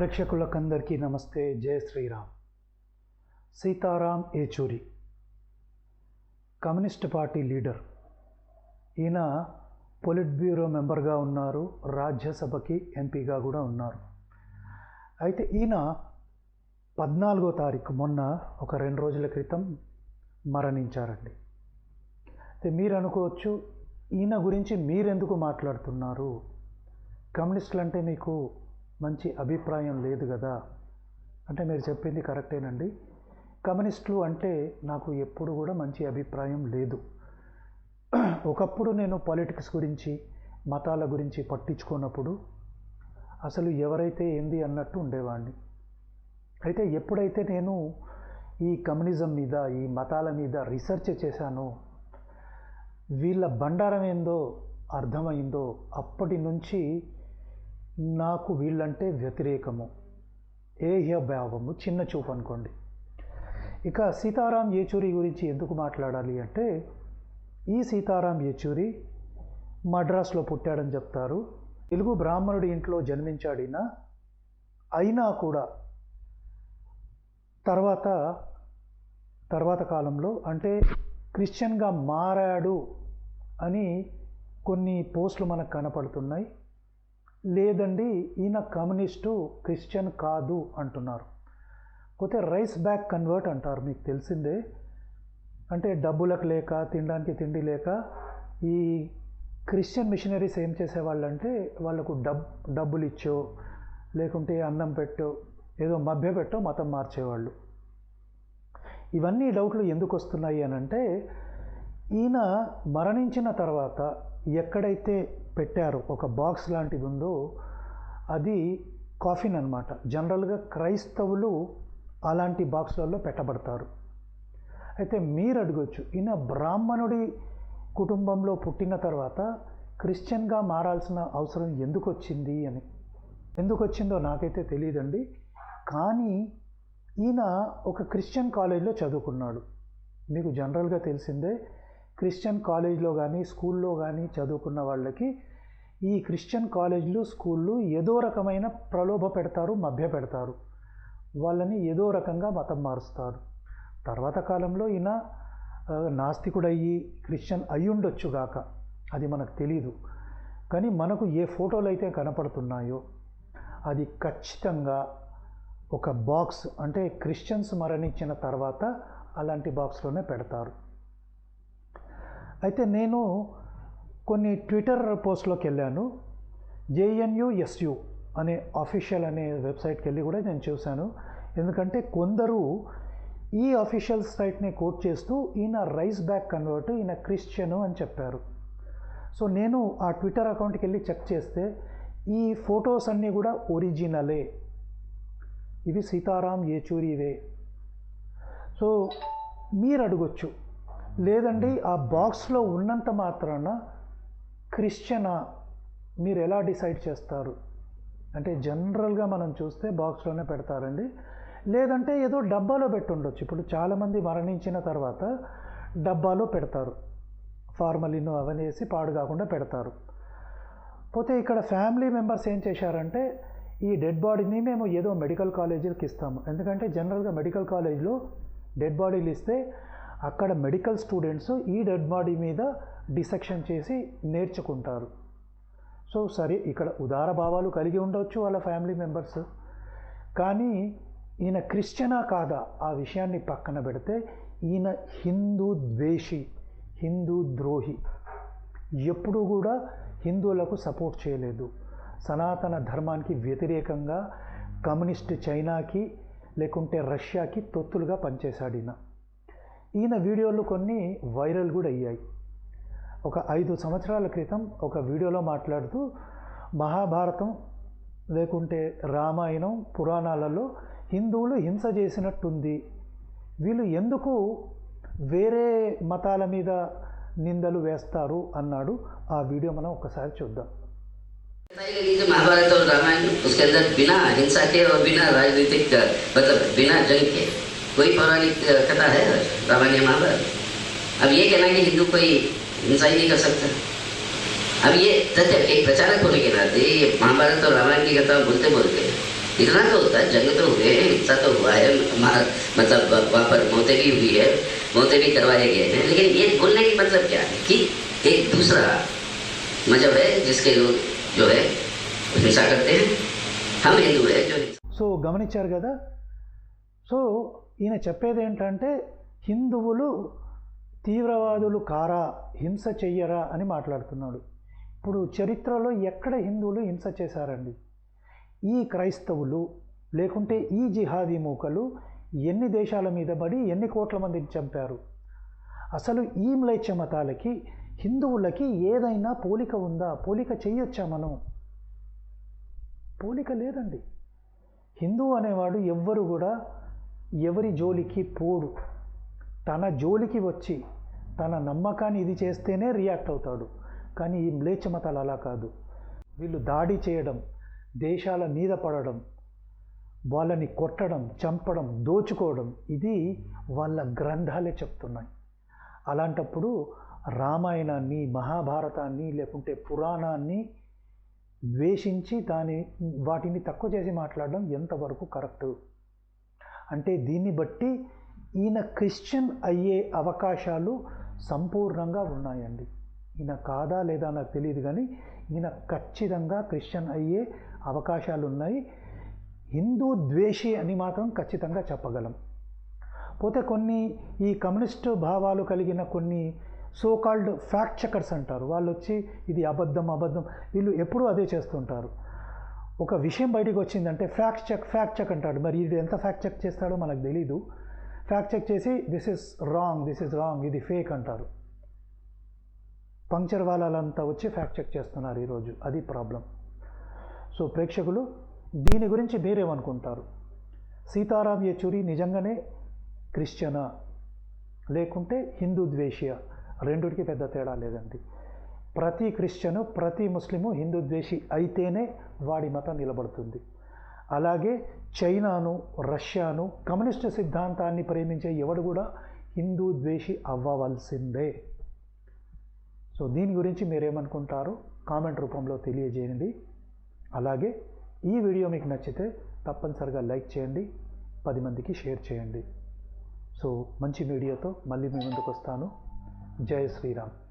ప్రేక్షకులకందరికీ నమస్తే. జయ Shriram. Sitaram Yechury. Communist party leader. ఈయన polit bureau మెంబర్గా ఉన్నారు. రాజ్యసభకి ఎంపీగా కూడా ఉన్నారు. అయితే ఈయన పద్నాలుగో తారీఖు మొన్న ఒక రెండు రోజుల క్రితం మరణించారండి. అయితే మీరు అనుకోవచ్చు ఈయన గురించి మీరెందుకు మాట్లాడుతున్నారు? కమ్యూనిస్టులు అంటే మీకు మంచి అభిప్రాయం లేదు కదా? అంటే మీరు చెప్పింది కరెక్టేనండి. కమ్యూనిస్టులు అంటే నాకు ఎప్పుడు కూడా మంచి అభిప్రాయం లేదు. ఒకప్పుడు నేను పాలిటిక్స్ గురించి మతాల గురించి పట్టించుకున్నప్పుడు అసలు ఎవరైతే ఏంది అన్నట్టు ఉండేవాడిని. అయితే ఎప్పుడైతే నేను ఈ కమ్యూనిజం మీద ఈ మతాల మీద రీసెర్చ్ చేశానో వీళ్ళ బండారం ఏందో అర్థమైందో అప్పటి నుంచి నాకు వీళ్ళంటే వ్యతిరేకము. ఏహ్య భావము చిన్న చూపు అనుకోండి. ఇక సీతారాం ఏచూరి గురించి ఎందుకు మాట్లాడాలి అంటే ఈ సీతారాం ఏచూరి మద్రాసులో పుట్టాడని చెప్తారు. తెలుగు బ్రాహ్మణుడి ఇంట్లో జన్మించాడిన అయినా కూడా తర్వాత తర్వాత కాలంలో అంటే క్రిస్టియన్గా మారాడు అని కొన్ని పోస్టులు మనకు కనపడుతున్నాయి. లేదండి ఈయన కమ్యూనిస్టు క్రిస్టియన్ కాదు అంటున్నారు. పోతే రైస్ బ్యాక్ కన్వర్ట్ అంటారు మీకు తెలిసిందే. అంటే డబ్బులకు లేక తినడానికి తిండి లేక ఈ క్రిస్టియన్ మిషనరీస్ ఏం చేసేవాళ్ళంటే వాళ్ళకు డబ్ డబ్బులు ఇచ్చో లేకుంటే అన్నం పెట్టో ఏదో మభ్య పెట్టో మతం మార్చేవాళ్ళు. ఇవన్నీ డౌట్లు ఎందుకు వస్తున్నాయి అని అంటే ఈయన మరణించిన తర్వాత ఎక్కడైతే పెట్టారో ఒక బాక్స్ లాంటిది ఉందో అది కాఫిన్ అనమాట జనరల్గా క్రైస్తవులు అలాంటి బాక్స్లలో పెట్టబడతారు. అయితే మీరు అడగొచ్చు ఈయన బ్రాహ్మణుడి కుటుంబంలో పుట్టిన తర్వాత క్రిస్టియన్గా మారాల్సిన అవసరం ఎందుకు వచ్చింది అని. ఎందుకు వచ్చిందో నాకైతే తెలియదండి. కానీ ఈయన ఒక క్రిస్టియన్ కాలేజీలో చదువుకున్నాడు. మీకు జనరల్గా తెలిసిందే క్రిస్టియన్ కాలేజ్లో కానీ స్కూల్లో కానీ చదువుకున్న వాళ్ళకి ఈ క్రిస్టియన్ కాలేజీలు స్కూళ్ళు ఏదో రకమైన ప్రలోభ పెడతారు మభ్య పెడతారు. వాళ్ళని ఏదో రకంగా మతం మారుస్తారు. తర్వాత కాలంలో ఈయన నాస్తికుడయ్యి క్రిస్టియన్ అయి గాక. అది మనకు తెలీదు. కానీ మనకు ఏ ఫోటోలు అయితే కనపడుతున్నాయో అది ఖచ్చితంగా ఒక బాక్స్ అంటే క్రిస్టియన్స్ మరణించిన తర్వాత అలాంటి బాక్స్లోనే పెడతారు. అయితే నేను కొన్ని ట్విట్టర్ పోస్ట్లోకి వెళ్ళాను. జేఎన్యుఎస్యు అనే అఫీషియల్ అనే వెబ్సైట్కి వెళ్ళి కూడా నేను చూశాను. ఎందుకంటే కొందరు ఈ అఫీషియల్ సైట్ని కోట్ చేస్తూ ఈయన రైస్ బ్యాక్ కన్వర్ట్ ఈయన క్రిస్టియను అని చెప్పారు. సో నేను ఆ ట్విట్టర్ అకౌంట్కి వెళ్ళి చెక్ చేస్తే ఈ ఫొటోస్ అన్నీ కూడా ఒరిజినలే. ఇవి సీతారాం ఏచూరివే సో మీరు అడగొచ్చు. లేదండి ఆ బాక్స్లో ఉన్నంత మాత్రాన క్రిస్టియనా మీరు ఎలా డిసైడ్ చేస్తారు? అంటే జనరల్గా మనం చూస్తే బాక్స్లోనే పెడతారండి. లేదంటే ఏదో డబ్బాలో పెట్టుండొచ్చు. ఇప్పుడు చాలామంది మరణించిన తర్వాత డబ్బాలో పెడతారు. ఫార్మలిన్ అవన్నీ వేసి పాడు కాకుండా పెడతారు. పోతే ఇక్కడ ఫ్యామిలీ మెంబర్స్ ఏం చేశారంటే ఈ డెడ్ బాడీని మేము ఏదో మెడికల్ కాలేజీలకు ఇస్తాము ఎందుకంటే జనరల్గా మెడికల్ కాలేజ్లో డెడ్ బాడీలు ఇస్తే అక్కడ మెడికల్ స్టూడెంట్స్ ఈ డెడ్ బాడీ మీద డిసెక్షన్ చేసి నేర్చుకుంటారు. సో సరే ఇక్కడ ఉదార భావాలు కలిగి ఉండవచ్చు వాళ్ళ ఫ్యామిలీ మెంబర్స్ కానీ ఈయన క్రిస్టియనా కాదా? ఆ విషయాన్ని పక్కన పెడితే ఈయన హిందూ ద్వేషి హిందూ ద్రోహి. ఎప్పుడూ కూడా హిందువులకు సపోర్ట్ చేయలేదు. సనాతన ధర్మానికి వ్యతిరేకంగా కమ్యూనిస్ట్ చైనాకి లేకుంటే రష్యాకి తొత్తులుగా పనిచేశాడు ఈయన. ఈయన వీడియోలు కొన్ని వైరల్ కూడా అయ్యాయి ఒక ఐదు సంవత్సరాల క్రితం ఒక వీడియోలో మాట్లాడుతూ మహాభారతం లేకుంటే రామాయణం పురాణాలలో హిందువులు హింస చేసినట్టుంది వీళ్ళు ఎందుకు వేరే మతాల మీద నిందలు వేస్తారు అన్నాడు ఆ వీడియో మనం ఒకసారి చూద్దాం जो महाभारत और रामायण उसके अंदर बिना हिंसा के और बिना राजनीतिक मतलब बिना जंग के कोई पौराणिक कथा है? रामायण महाभारत अब ये कहना कि हिंदू कोई हिंसा ही नहीं कर सकता। अब ये तथ्य एक प्रचारक होने के नाते ये महाभारत और रामायण की कथा बोलते बोलते, इतना तो होता है जंग तो हुए हैं, हिंसा तो हुआ है मतलब वहाँ पर मौतें भी हुई है, मौतें भी करवाए गए हैं, लेकिन ये बोलने की मतलब क्या है कि एक दूसरा मज़हब है, जिसके लोग जो है, हिंसा करते हैं। हम हिंदू हैं, जो सो गमनिचार कदा सो ఈయన చెప్పేది ఏంటంటే హిందువులు తీవ్రవాదులు కారా హింస చెయ్యరా అని మాట్లాడుతున్నాడు. ఇప్పుడు చరిత్రలో ఎక్కడ హిందువులు హింస చేశారండి? ఈ క్రైస్తవులు లేకుంటే ఈ జిహాదీ మూకలు ఎన్ని దేశాల మీద పడి ఎన్ని కోట్ల మందిని చంపారు? అసలు ఈ మ్లైచ్య మతాలకి హిందువులకి ఏదైనా పోలిక ఉందా? పోలిక చేయొచ్చా మనం? పోలిక లేదండి. హిందువు అనేవాడు ఎవ్వరు కూడా ఎవరి జోలికి పోడు. తన జోలికి వచ్చి తన నమ్మకాన్ని ఇది చేస్తేనే రియాక్ట్ అవుతాడు. కానీ ఈ మ్లేచ్ఛ మతాలు అలా కాదు. వీళ్ళు దాడి చేయడం దేశాల మీద పడడం వాళ్ళని కొట్టడం చంపడం దోచుకోవడం ఇది వాళ్ళ గ్రంథాలే చెప్తున్నాయి. అలాంటప్పుడు రామాయణాన్ని మహాభారతాన్ని లేకుంటే పురాణాన్ని ద్వేషించి దాని వాటిని తక్కువ చేసి మాట్లాడడం ఎంతవరకు కరెక్టు? అంటే దీన్ని బట్టి ఈయన క్రిస్టియన్ అయ్యే అవకాశాలు సంపూర్ణంగా ఉన్నాయండి. ఈయన కాదా లేదా నాకు తెలియదు కానీ ఈయన ఖచ్చితంగా క్రిస్టియన్ అయ్యే అవకాశాలు ఉన్నాయి. హిందూ ద్వేషి అని మాత్రం ఖచ్చితంగా చెప్పగలం. పోతే కొన్ని ఈ కమ్యూనిస్టు భావాలు కలిగిన కొన్ని సో కాల్డ్ ఫ్యాక్ట్ చెకర్స్ అంటారు. వాళ్ళు వచ్చి ఇది అబద్ధం అబద్ధం వీళ్ళు ఎప్పుడూ అదే చేస్తుంటారు. ఒక విషయం బయటికి వచ్చిందంటే ఫ్యాక్ట్ చెక్ ఫ్యాక్ట్ చెక్ అంటాడు. మరి ఇది ఎంత ఫ్యాక్ట్ చెక్ చేస్తాడో మనకు తెలీదు. ఫ్యాక్ట్ చెక్ చేసి this is wrong this is wrong ఇది ఫేక్ అంటారు. పంక్చర్ వాళ్ళంతా వచ్చి ఫ్యాక్ట్ చెక్ చేస్తున్నారు ఈరోజు. అది ప్రాబ్లం సో ప్రేక్షకులు దీని గురించి మీరేమనుకుంటారు? సీతారాం యచూరి నిజంగానే క్రిస్టియనా? లేకుంటే హిందూ ద్వేషియా? రెండుటికి పెద్ద తేడా లేదండి. ప్రతి క్రిస్టియను ప్రతి ముస్లిము హిందూ ద్వేషి అయితేనే వాడి మతం నిలబడుతుంది. అలాగే చైనాను రష్యాను కమ్యూనిస్టు సిద్ధాంతాన్ని ప్రేమించే ఎవడు కూడా హిందూ ద్వేషి అవ్వవలసిందే. సో దీని గురించి మీరేమనుకుంటారు? కామెంట్ రూపంలో తెలియజేయండి. అలాగే ఈ వీడియో మీకు నచ్చితే తప్పనిసరిగా లైక్ చేయండి పది మందికి షేర్ చేయండి. సో మంచి వీడియోతో మళ్ళీ మీ ముందుకు వస్తాను జై శ్రీరామ్.